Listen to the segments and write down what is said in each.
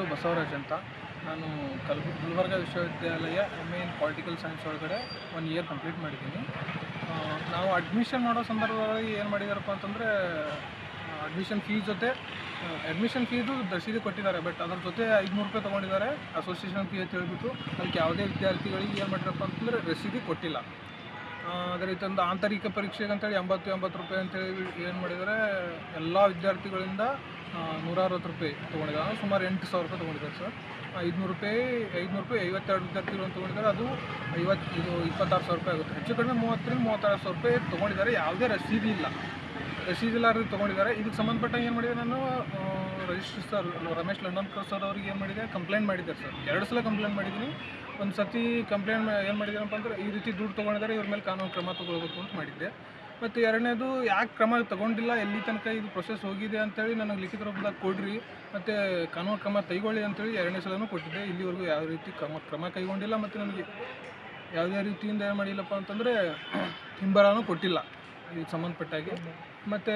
ಹೆಸರು ಬಸವರಾಜ್ ಅಂತ. ನಾನು ಕಲ್, ಗುಲ್ಬರ್ಗ ವಿಶ್ವವಿದ್ಯಾಲಯ M A in political science ಒಳಗಡೆ ಒನ್ ಇಯರ್ ಕಂಪ್ಲೀಟ್ ಮಾಡಿದ್ದೀನಿ. ನಾವು ಅಡ್ಮಿಷನ್ ಮಾಡೋ ಸಂದರ್ಭದಲ್ಲಿ ಏನು ಮಾಡಿದಾರಪ್ಪ ಅಂತಂದರೆ ಅಡ್ಮಿಷನ್ ಫೀಸ್ ಜೊತೆ ಅಡ್ಮಿಷನ್ ಫೀದು ರಸೀದಿ ಕೊಟ್ಟಿದ್ದಾರೆ ಬಟ್ ಅದ್ರ ಜೊತೆ ಐದುನೂರು ರೂಪಾಯಿ ತೊಗೊಂಡಿದ್ದಾರೆ. ಅಸೋಸಿಯೇಷನ್ ಫೀ ಅಂತ ಹೇಳ್ಬಿಟ್ಟು, ಅದಕ್ಕೆ ಯಾವುದೇ ವಿದ್ಯಾರ್ಥಿಗಳಿಗೆ ಏನು ಮಾಡಿರಪ್ಪ ಅಂತಂದರೆ ರಸೀದಿ ಕೊಟ್ಟಿಲ್ಲ. ಅದೇ ರೀತಿ ಒಂದು ಆಂತರಿಕ ಪರೀಕ್ಷೆಗೆ ಅಂತೇಳಿ ಎಂಬತ್ತು ಎಂಬತ್ತು ರೂಪಾಯಿ ಅಂತೇಳಿ ಏನು ಮಾಡಿದ್ದಾರೆ ಎಲ್ಲ ವಿದ್ಯಾರ್ಥಿಗಳಿಂದ ಆ, ನೂರ ಅರವತ್ತು ರೂಪಾಯಿ ತೊಗೊಂಡಿದ್ದಾರೆ. ಸುಮಾರು ಎಂಟು ಸಾವಿರ ರೂಪಾಯಿ ತೊಗೊಂಡಿದ್ದಾರೆ ಸರ್. ಐದುನೂರು ರೂಪಾಯಿ ಐದುನೂರು ರೂಪಾಯಿ ಐವತ್ತೆರಡು ವಿದ್ಯಾರ್ಥಿಗಳು ಅಂತ ತೊಗೊಂಡಿದ್ದಾರೆ. ಅದು ಐವತ್ತು ಇದು ಇಪ್ಪತ್ತಾರು ಸಾವಿರ ರೂಪಾಯಿ ಆಗುತ್ತೆ. ಹೆಚ್ಚು ಕಡಿಮೆ ಮೂವತ್ತರಿಂದ ಮೂವತ್ತಾರು ಸಾವಿರ ರೂಪಾಯಿ ತೊಗೊಂಡಿದ್ದಾರೆ. ಯಾವುದೇ ರಸೀದಿ ಇಲ್ಲ. ರಸೀದಿ ಇಲ್ಲಾರ್ದು ತೊಗೊಂಡಿದ್ದಾರೆ. ಇದಕ್ಕೆ ಸಂಬಂಧಪಟ್ಟ ಏನು ಮಾಡಿದೆ ನಾನು registrar sir Ramesh Londonkar sir ಅವ್ರಿಗೆ ಏನು ಮಾಡಿದೆ ಕಂಪ್ಲೇಂಟ್ ಮಾಡಿದ್ದಾರೆ ಸರ್ ಎರಡು ಸಲ ಕಂಪ್ಲೇಂಟ್ ಮಾಡಿದ್ದೀನಿ. ಒಂದು ಸತಿ ಕಂಪ್ಲೇಂಟ್ ಏನು ಮಾಡಿದ್ದೀನಪ್ಪ ಅಂದ್ರೆ, ಈ ರೀತಿ ದುಡ್ಡು ತೊಗೊಂಡಿದ್ದಾರೆ, ಇವ್ರ ಮೇಲೆ ಕಾನೂನು ಕ್ರಮ ತೊಗೊಳ್ಬೇಕು ಅಂತ ಮಾಡಿದ್ದೆ. ಮತ್ತು ಎರಡನೇದು, ಯಾಕೆ ಕ್ರಮ ತಗೊಂಡಿಲ್ಲ, ಎಲ್ಲಿ ತನಕ ಇದು ಪ್ರೊಸೆಸ್ ಹೋಗಿದೆ ಅಂತೇಳಿ ನನಗೆ ಲಿಖಿತ ರೂಪದಾಗ ಕೊಡ್ರಿ, ಮತ್ತು ಕಾನೂನು ಕ್ರಮ ಕೈಗೊಳ್ಳಿ ಅಂತೇಳಿ ಎರಡನೇ ಸಲನೂ ಕೊಟ್ಟಿದ್ದೆ. ಇಲ್ಲಿವರೆಗೂ ಯಾವ ರೀತಿ ಕ್ರಮ ಕ್ರಮ ಕೈಗೊಂಡಿಲ್ಲ, ಮತ್ತು ನನಗೆ ಯಾವುದೇ ರೀತಿಯಿಂದ ಏನು ಮಾಡಿಲ್ಲಪ್ಪ ಅಂತಂದರೆ ಹಿಂಬರನೂ ಕೊಟ್ಟಿಲ್ಲ. ಇದಕ್ಕೆ ಸಂಬಂಧಪಟ್ಟಾಗೆ ಮತ್ತು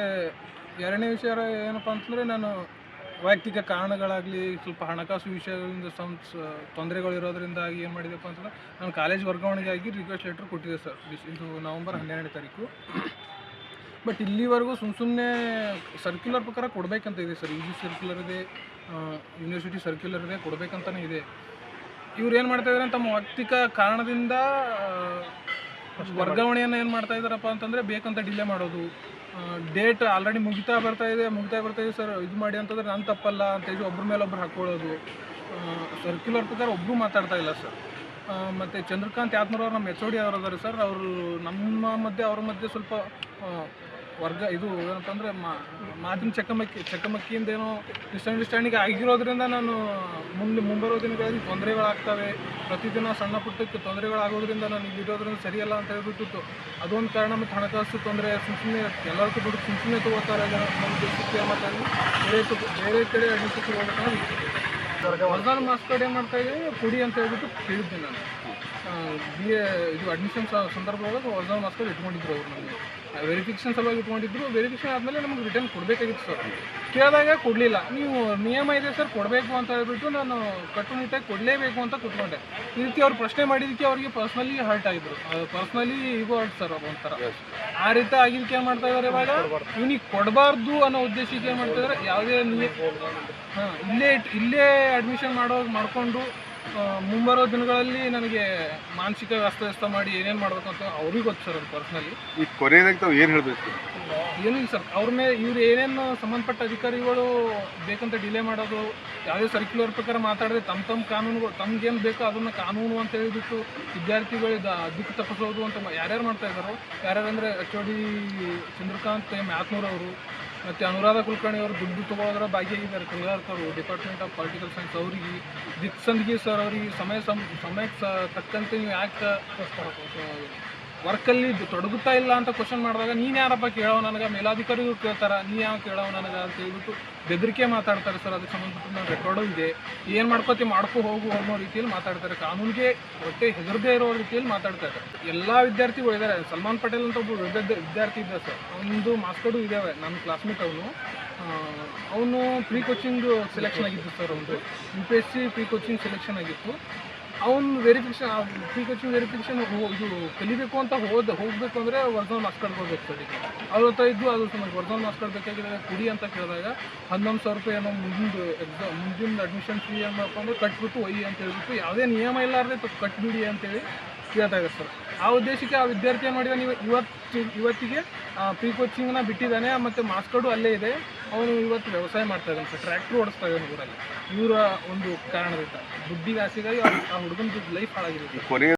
ಎರಡನೇ ವಿಷಯ ಏನಪ್ಪ ಅಂತಂದರೆ ನಾನು ವೈಯಕ್ತಿಕ ಕಾರಣಗಳಾಗಲಿ, ಸ್ವಲ್ಪ ಹಣಕಾಸು ವಿಷಯಗಳಿಂದ ತೊಂದರೆಗಳು ಇರೋದ್ರಿಂದಾಗಿ ಏನು ಮಾಡಿದೆಪ್ಪ ಅಂತಂದ್ರೆ ನಾನು ಕಾಲೇಜ್ ವರ್ಗಾವಣೆಗಾಗಿ ರಿಕ್ವೆಸ್ಟ್ ಲೆಟ್ರ್ ಕೊಟ್ಟಿದ್ದೆ ಸರ್. ಇದು ನವಂಬರ್ ಹನ್ನೆರಡನೇ ತಾರೀಕು. ಬಟ್ ಇಲ್ಲಿವರೆಗೂ ಸುಮ್ಮ ಸುಮ್ಮನೆ ಸರ್ಕ್ಯುಲರ್ ಪ್ರಕಾರ ಕೊಡಬೇಕಂತ ಇದೆ ಸರ್. ಯು ಜಿ ಸರ್ಕ್ಯುಲರ್ ಇದೆ ಯೂನಿವರ್ಸಿಟಿ ಸರ್ಕ್ಯುಲರ್ ಇದೆ ಕೊಡಬೇಕಂತಲೇ ಇದೆ. ಇವ್ರು ಏನು ಮಾಡ್ತಾ ಇದ್ದಾರೆ ತಮ್ಮ ವೈಯಕ್ತಿಕ ಕಾರಣದಿಂದ ವರ್ಗಾವಣೆಯನ್ನು ಏನು ಮಾಡ್ತಾ ಇದ್ದಾರಪ್ಪ ಅಂತಂದರೆ ಬೇಕಂತ ಡಿಲೇ ಮಾಡೋದು. ಡೇಟ್ ಆಲ್ರೆಡಿ ಮುಗಿತಾ ಬರ್ತಾ ಇದೆ, ಮುಗಿತಾ ಬರ್ತಾ ಇದೆ ಸರ್ ಇದು ಮಾಡಿ ಅಂತಂದ್ರೆ ನಾನು ತಪ್ಪಲ್ಲ ಅಂತ ಹೇಳಿ ಒಬ್ಬರ ಮೇಲೆ ಒಬ್ರು ಹಾಕ್ಕೊಳ್ಳೋದು ಸರ್ಕ್ಯುಲರ್ ಪ್ರಕಾರ ಒಬ್ಬರು ಮಾತಾಡ್ತಾ ಇಲ್ಲ ಸರ್ ಮತ್ತು ಚಂದ್ರಕಾಂತ್ ಯಾತ್ನೂರ್ ಅವ್ರು ನಮ್ಮ ಎಚ್ ಓ ಡಿ ಅವರು ಅದಾರೆ ಸರ್ ಅವರು ನಮ್ಮ ಮಧ್ಯೆ, ಅವ್ರ ಮಧ್ಯೆ ಸ್ವಲ್ಪ ವರ್ಗ ಇದು ಏನಂತಂದ್ರೆ ಮಾತಿನ ಚಕಮಕಿ, ಚಕಮಕಿಯಿಂದ ಏನೋ ಮಿಸ್ಅಂಡರ್ಸ್ಟ್ಯಾಂಡಿಂಗ್ ಆಗಿರೋದ್ರಿಂದ ನಾನು ಮುಂದೆ, ಮುಂಬರುವ ದಿನಗಳಲ್ಲಿ ತೊಂದರೆಗಳಾಗ್ತವೆ. ಪ್ರತಿದಿನ ಸಣ್ಣ ಪುಟ್ಟಕ್ಕೆ ತೊಂದರೆಗಳಾಗೋದ್ರಿಂದ ನಾನು ಇಲ್ಲಿ ಇರೋದ್ರಿಂದ ಸರಿಯಲ್ಲ ಅಂತ ಹೇಳ್ಬಿಟ್ಟಿತ್ತು ಅದೊಂದು ಕಾರಣ ಮತ್ತು ಹಣಕಾಸು ತೊಂದರೆ ಸುಮ್ಮ ಸುಮ್ಮನೆ ಎಲ್ಲರಿಗೂ ದುಡ್ಡು ಸುಮ್ಮ ಸುಮ್ಮನೆ ತೊಗೋತಾರೆ ಮಾತಾಡಿ ಬೇರೆ ಬೇರೆ ಕಡೆ ಅಡ್ಮಿಷನ್ ಹೋಗ್ಬೇಕಂದ್ರೆ ಹೊರದಾನ ಮಾಸ್ ಏನು ಮಾಡ್ತಾ ಇದ್ದೀವಿ ಪುಡಿ ಅಂತ ಹೇಳ್ಬಿಟ್ಟು ಕೇಳಿದ್ದೆ ನಾನು. ಬಿ ಎ ಇದು ಅಡ್ಮಿಷನ್ ಸಂದರ್ಭದೊಳಗೆ ಹೊರದಾನ ಮಾಸ್ ಇಟ್ಕೊಂಡಿದ್ರು ಅವರು ನಮಗೆ. ವೆರಿಫಿಕೇಷನ್ ಸಲುವಾಗಿ ಇಟ್ಕೊಂಡಿದ್ರು. ವೆರಿಫಿಕೇಷನ್ ಆದಮೇಲೆ ನಮಗೆ ರಿಟರ್ನ್ ಕೊಡಬೇಕಾಗಿತ್ತು ಸರ್ ಕೇಳಿದಾಗ ಕೊಡಲಿಲ್ಲ. ನೀವು ನಿಯಮ ಇದೆ ಸರ್ ಕೊಡಬೇಕು ಅಂತ ಹೇಳ್ಬಿಟ್ಟು ನಾನು ಕಟ್ಟುನಿಟ್ಟಾಗಿ ಕೊಡಲೇಬೇಕು ಅಂತ ಕೂತ್ಕೊಂಡೆ. ಈ ರೀತಿ ಅವ್ರು ಪ್ರಶ್ನೆ ಮಾಡಿದ್ದಕ್ಕೆ ಅವರಿಗೆ ಪರ್ಸ್ನಲಿ ಹರ್ಟ್ ಆಗಿದ್ರು. ಪರ್ಸ್ನಲಿ ಇಗೋ ಹರ್ಟ್ ಸರ್ ಒಂಥರ. ಆ ರೀತಿ ಆಗಿದ್ದಕ್ಕೆ ಏನು ಮಾಡ್ತಾ ಇದ್ದಾರೆ ಇವಾಗ? ಇವನಿಗೆ ಕೊಡಬಾರ್ದು ಅನ್ನೋ ಉದ್ದೇಶಕ್ಕೆ ಏನು ಮಾಡ್ತಾ ಇದ್ದಾರೆ ಯಾವುದೇ ಹಾಂ ಇಲ್ಲೇ ಇಲ್ಲೇ ಅಡ್ಮಿಷನ್ ಮಾಡೋ ಮಾಡಿಕೊಂಡು ಮುಂಬರೋ ದಿನಗಳಲ್ಲಿ ನನಗೆ ಮಾನಸಿಕ ವ್ಯಸ್ತವ್ಯಸ್ತ ಮಾಡಿ ಏನೇನು ಮಾಡಬೇಕು ಅಂತ ಅವ್ರಿಗೆ ಗೊತ್ತು ಸರ್ ಅದು ಪರ್ಸ್ನಲಿ ಈ ಕೊನೆಯದಾಗಿ ತಾವು ಏನು ಹೇಳಬೇಕು? ಏನಿಲ್ಲ ಸರ್. ಅವ್ರ ಮೇಲೆ ಇವ್ರು ಏನೇನು ಸಂಬಂಧಪಟ್ಟ ಅಧಿಕಾರಿಗಳು ಬೇಕಂತ ಡಿಲೇ ಮಾಡೋದು ಯಾವುದೇ ಸರ್ಕ್ಯುಲರ್ ಪ್ರಕಾರ ಮಾತಾಡಿದ್ರೆ ತಮ್ಮ ತಮ್ಮ ಕಾನೂನುಗಳು ತಮ್ಗೇನು ಬೇಕೋ ಅದನ್ನು ಕಾನೂನು ಅಂತ ಹೇಳಿಬಿಟ್ಟು ವಿದ್ಯಾರ್ಥಿಗಳಿಗೆ ದಿಕ್ಕು ತಪ್ಪಿಸೋದು ಅಂತ ಯಾರ್ಯಾರು ಮಾಡ್ತಾ ಇದ್ದಾರೋ ಯಾರ್ಯಾರು ಅಂದರೆ H O D Chandrakant Myatnur ಅವರು ಮತ್ತು ಅನುರಾಧ ಕುಲಕರ್ಣಿ ಅವರು ದುಡ್ಡು ತೊಗೊಳೋದ್ರ ಭಾಗಿಯಾಗಿದ್ದಾರೆ. ಅವರು ಡಿಪಾರ್ಟ್ಮೆಂಟ್ ಆಫ್ ಪೊಲಿಟಿಕಲ್ ಸೈನ್ಸ್ ಅವರಿಗೆ ದಿಕ್ಸಂದಿಗೆ ಸರ್ ಅವರಿಗೆ ಸಮಯ ಸಮಯಕ್ಕೆ ತಕ್ಕಂತೆ ನೀವು ಯಾಕೆ ವರ್ಕಲ್ಲಿ ತೊಡಗುತ್ತಾ ಇಲ್ಲ ಅಂತ ಕ್ವಶನ್ ಮಾಡಿದಾಗ, ನೀನು ಯಾರಪ್ಪ ಕೇಳೋ ನನಗೆ? ಮೇಲಾಧಿಕಾರಿಗಳು ಕೇಳ್ತಾರೆ ನೀ ಯಾವ ಕೇಳೋ ನನಗೆ? ಅಂತ ಹೇಳ್ಬಿಟ್ಟು ಬೆದರಿಕೆ ಮಾತಾಡ್ತಾರೆ ಸರ್. ಅದಕ್ಕೆ ಸಂಬಂಧಪಟ್ಟ ನನ್ನ ರೆಕಾರ್ಡು ಇದೆ. ಏನು ಮಾಡ್ಕೋತಿ? ಮಾಡ್ಕೊ ಹೋಗು ಅನ್ನೋ ರೀತಿಯಲ್ಲಿ ಮಾತಾಡ್ತಾರೆ. ಕಾನೂನಿಗೆ ಹೊಟ್ಟೆ ಹೆದರದೇ ಇರೋ ರೀತಿಯಲ್ಲಿ ಮಾತಾಡ್ತಾರೆ. ಎಲ್ಲ ವಿದ್ಯಾರ್ಥಿಗಳು ಇದ್ದಾರೆ ಸಲ್ಮಾನ್ ಪಟೇಲ್ ಅಂತ ಒಬ್ಬ ವಿದ್ಯಾರ್ಥಿ ಇದ್ದ ಸರ್. ಅವನದು ಮಾಸ್ಕರ್ಡು ಇದ್ದಾವೆ ನನ್ನ ಕ್ಲಾಸ್ಮೇಟ್ ಅವನು. ಅವನು ಪ್ರೀ ಕೋಚಿಂಗ್ ಸೆಲೆಕ್ಷನ್ ಆಗಿತ್ತು ಸರ್. ಅವನು U P S C pre coaching selection ಆಗಿತ್ತು. ಅವನು ವೆರಿಫಿಕೇಶನ್ ಪ್ರೀ ಕೋಚಿಂಗ್ ವೆರಿಫಿಕೇಶನ್ ಇದು ಕಲಿಬೇಕು ಅಂತ ಹೋದ, ಹೋಗಬೇಕು ಅಂದರೆ ವರ್ಧನ್ ಮಾರ್ಕ್ಸ್ ಕಾರ್ಡ್ ಕೊಡ್ಬೇಕು ಅವ್ರ ಹತ್ರ ಇದ್ದು ಅದು ನಮಗೆ ವರ್ಧನ್ ಮಾರ್ಕ್ಸ್ ಕಾರ್ಡ್ ಕುಡಿ ಅಂತ ಕೇಳಿದಾಗ ಹನ್ನೊಂದು ಸಾವಿರ ರೂಪಾಯಿ ಏನೋ ಮುಂದಿನ ಎಕ್ಸಾಮ್ ಮುಂದಿನ ಅಡ್ಮಿಷನ್ ಫೀ ಏನು ಮಾಡ್ಕೊಂಡು ಕಟ್ಬಿಟ್ಟು ಒಯ್ಯಿ ಅಂತ ಹೇಳ್ಬಿಟ್ಟು ಯಾವುದೇ ನಿಯಮ ಇಲ್ಲಾರ್ದೆ ಕಟ್ಬಿಡಿ ಅಂತೇಳಿ ಇದ್ದಾರೆ ಸರ್. ಆ ಉದ್ದೇಶಕ್ಕೆ ಆ ವಿದ್ಯಾರ್ಥಿ ಏನು ಮಾಡಿದ ನೀವು ಇವತ್ತು ಇವತ್ತಿಗೆ ಪ್ರೀ ಕೋಚಿಂಗ್ನ ಬಿಟ್ಟಿದ್ದಾನೆ, ಮತ್ತು ಮಾಸ್ಕಡು ಅಲ್ಲೇ ಇದೆ. ಅವನು ಇವತ್ತು ವ್ಯವಸಾಯ ಮಾಡ್ತಾ ಇದ್ದಾನೆ ಸರ್. ಟ್ರ್ಯಾಕ್ಟ್ರ್ ಓಡಿಸ್ತಾ ಇದ್ದಾನೆ ಊರಲ್ಲಿ. ಇವರ ಒಂದು ಕಾರಣದಿಂದ. ದುಡ್ಡಿಗೆ ಆಸೆಗಾಗಿ ಆ ಹುಡುಗನ ಲೈಫ್ ಕೊನೆಯ